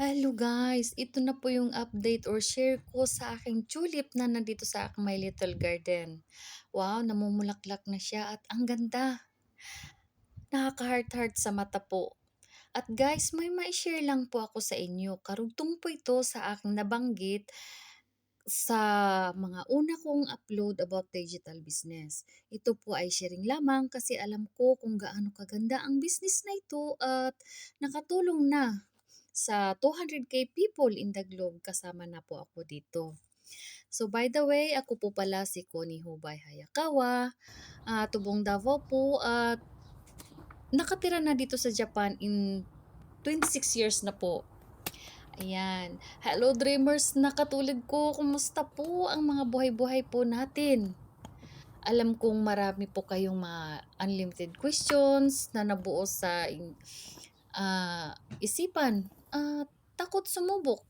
Hello guys, ito na po yung update or share ko sa aking tulip na nandito sa aking my little garden. Wow, namumulaklak na siya at ang ganda. Nakaka-heart-heart sa mata po. At guys, may ma-share lang po ako sa inyo. Karugtong po ito sa aking nabanggit sa mga una kong upload about digital business. Ito po ay sharing lamang kasi alam ko kung gaano kaganda ang business na ito at nakatulong na sa 200k people in the globe kasama na po ako dito. So by the way, ako po pala si Connie Hubay Hayakawa, uh, tubong Davao po at nakatira na dito sa Japan in 26 years na po. Ayan. Hello dreamers na katulad ko, kumusta po ang mga buhay-buhay po natin? Alam kong marami po kayong mga unlimited questions na nabuo sa uh, isipan at takot sumubok.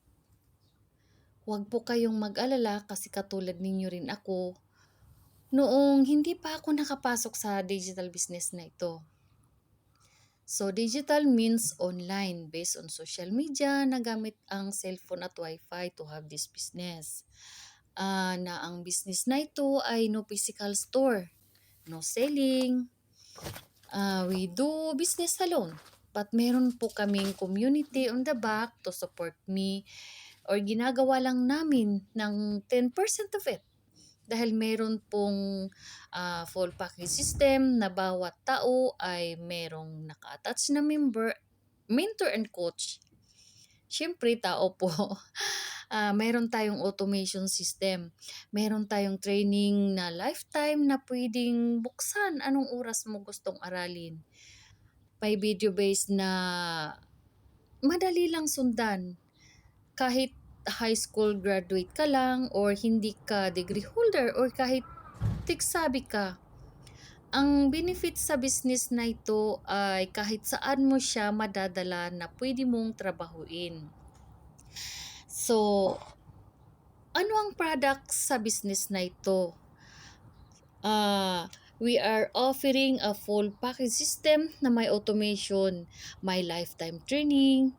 Huwag po kayong mag-alala kasi katulad ninyo rin ako noong hindi pa ako nakapasok sa digital business na ito. So, digital means online based on social media na gamit ang cellphone at wifi to have this business. Uh, na ang business na ito ay no physical store, no selling, uh, we do business alone. But meron po kaming community on the back to support me or ginagawa lang namin ng 10% of it. Dahil meron pong uh, full package system na bawat tao ay merong naka-attach na member, mentor and coach. Siyempre, tao po. uh, meron tayong automation system. Meron tayong training na lifetime na pwedeng buksan anong oras mo gustong aralin may video based na madali lang sundan. Kahit high school graduate ka lang or hindi ka degree holder or kahit tigsabi ka. Ang benefit sa business na ito ay kahit saan mo siya madadala na pwede mong trabahuin. So, ano ang product sa business na ito? Ah, uh, we are offering a full package system na may automation, may lifetime training.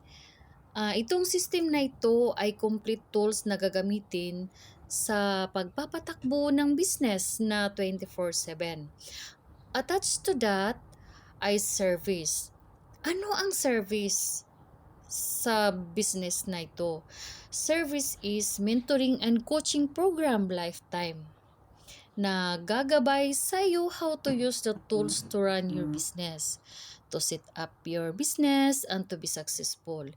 Uh, itong system na ito ay complete tools na gagamitin sa pagpapatakbo ng business na 24-7. Attached to that ay service. Ano ang service sa business na ito? Service is mentoring and coaching program lifetime na gagabay sa iyo how to use the tools to run your business, to set up your business, and to be successful.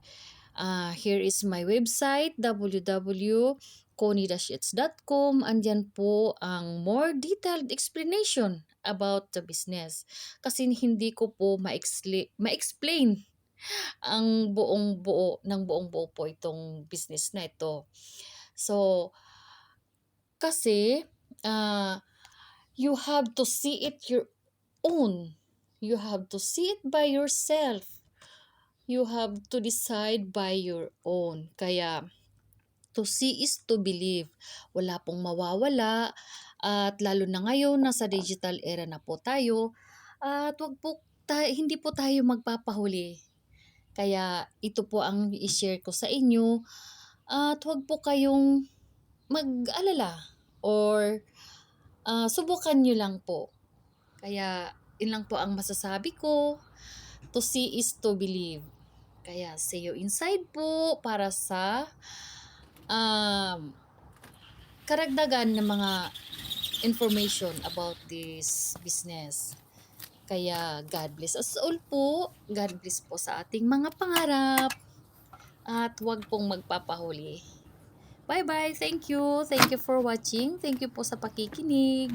Uh, here is my website, www.conidashits.com. Andyan po ang more detailed explanation about the business. Kasi hindi ko po ma-explain ang buong buo ng buong buo po itong business na ito. So, kasi uh, you have to see it your own. You have to see it by yourself. You have to decide by your own. Kaya, to see is to believe. Wala pong mawawala. At lalo na ngayon, nasa digital era na po tayo. At wag po tayo, hindi po tayo magpapahuli. Kaya ito po ang i-share ko sa inyo. At wag po kayong mag-alala or uh, subukan nyo lang po. Kaya, yun lang po ang masasabi ko. To see is to believe. Kaya, see you inside po para sa um, karagdagan ng mga information about this business. Kaya, God bless us all po. God bless po sa ating mga pangarap. At huwag pong magpapahuli. Bye-bye. Thank you. Thank you for watching. Thank you po sa pakikinig.